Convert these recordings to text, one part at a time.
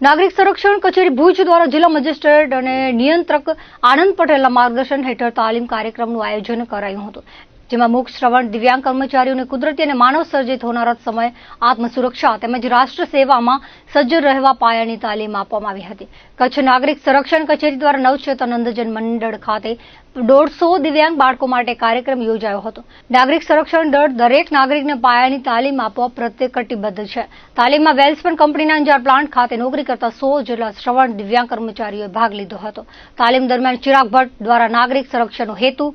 નાગરિક સંરક્ષણ કચેરી ભુજ દ્વારા જિલ્લા મેજિસ્ટ્રેટ અને નિયંત્રક આનંદ પટેલના માર્ગદર્શન હેઠળ તાલીમ કાર્યક્રમનું આયોજન કરાયું હતું. જેમાં મુખ શ્રવણ, દિવ્યાંગ કર્મચારીઓને કુદરતી અને માનવ સર્જિત હોનારત સમય આત્મસુરક્ષા તેમજ રાષ્ટ્ર સેવામાં સજ્જ રહેવા પાયાની તાલીમ આપવામાં આવી હતી. કચ્છ નાગરિક સંરક્ષણ કચેરી દ્વારા નવચેતન અંધજન મંડળ ખાતે દોઢસો દિવ્યાંગ બાળકો માટે કાર્યક્રમ યોજાયો હતો. નાગરિક સંરક્ષણ દળ દરેક નાગરિકને પાયાની તાલીમ આપવા પ્રત્યે કટિબદ્ધ છે. તાલીમમાં વેલ્સપન કંપનીના અંજાર પ્લાન્ટ ખાતે નોકરી કરતા સો જેટલા શ્રવણ દિવ્યાંગ કર્મચારીઓએ ભાગ લીધો હતો. તાલીમ દરમિયાન ચિરાગ ભટ્ટ દ્વારા નાગરિક સંરક્ષણનો હેતુ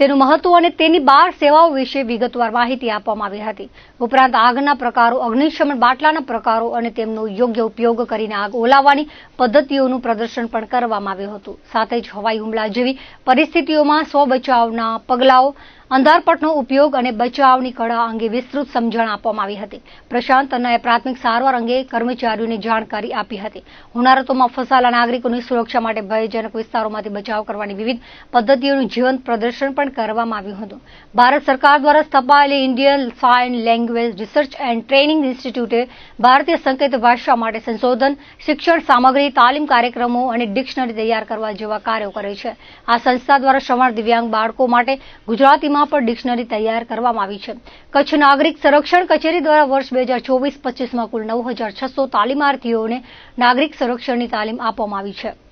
તેનું મહત્વ અને તેની બાર સેવાઓ વિશે વિગતવાર માહિતી આપવામાં આવી હતી. ઉપરાંત આગના પ્રકારો, અગ્નિશમન બાટલાના પ્રકારો અને તેમનો યોગ્ય ઉપયોગ કરીને આગ ઓલાવવાની પદ્ધતિઓનું પ્રદર્શન પણ કરવામાં આવ્યું હતું. સાથે જ હવાઈ હુમલા જેવી પરિસ્થિતિઓમાં સ્વ બચાવના પગલાઓ અંધારપટનો ઉપયોગ અને બચાવની કળા અંગે વિસ્તૃત સમજણ આપવામાં આવી હતી. પ્રશાંત અને પ્રાથમિક સારવાર અંગે કર્મચારીઓને જાણકારી આપી હતી. હોનારતોમાં ફસાયેલા નાગરિકોની સુરક્ષા માટે ભયજનક વિસ્તારોમાંથી બચાવ કરવાની વિવિધ પદ્ધતિઓનું જીવંત પ્રદર્શન પણ કરવામાં આવ્યું હતું. ભારત સરકાર દ્વારા સ્થપાયેલી Indian sign language research and training ઇન્સ્ટિટ્યૂટે ભારતીય સંકેત ભાષા માટે સંશોધન, શિક્ષણ સામગ્રી, તાલીમ કાર્યક્રમો અને ડિક્શનરી તૈયાર કરવા જેવા કાર્યો કરે છે. આ સંસ્થા દ્વારા શ્રવણ દિવ્યાંગ બાળકો માટે ગુજરાતીમાં પણ ડિક્શનરી તૈયાર કરવામાં આવી છે. કચ્છ નાગરિક સંરક્ષણ કચેરી દ્વારા વર્ષ બે હજાર ચોવીસ પચીસમાં કુલ નવ હજાર છસો તાલીમાર્થીઓને નાગરિક સંરક્ષણની તાલીમ આપવામાં આવી છે.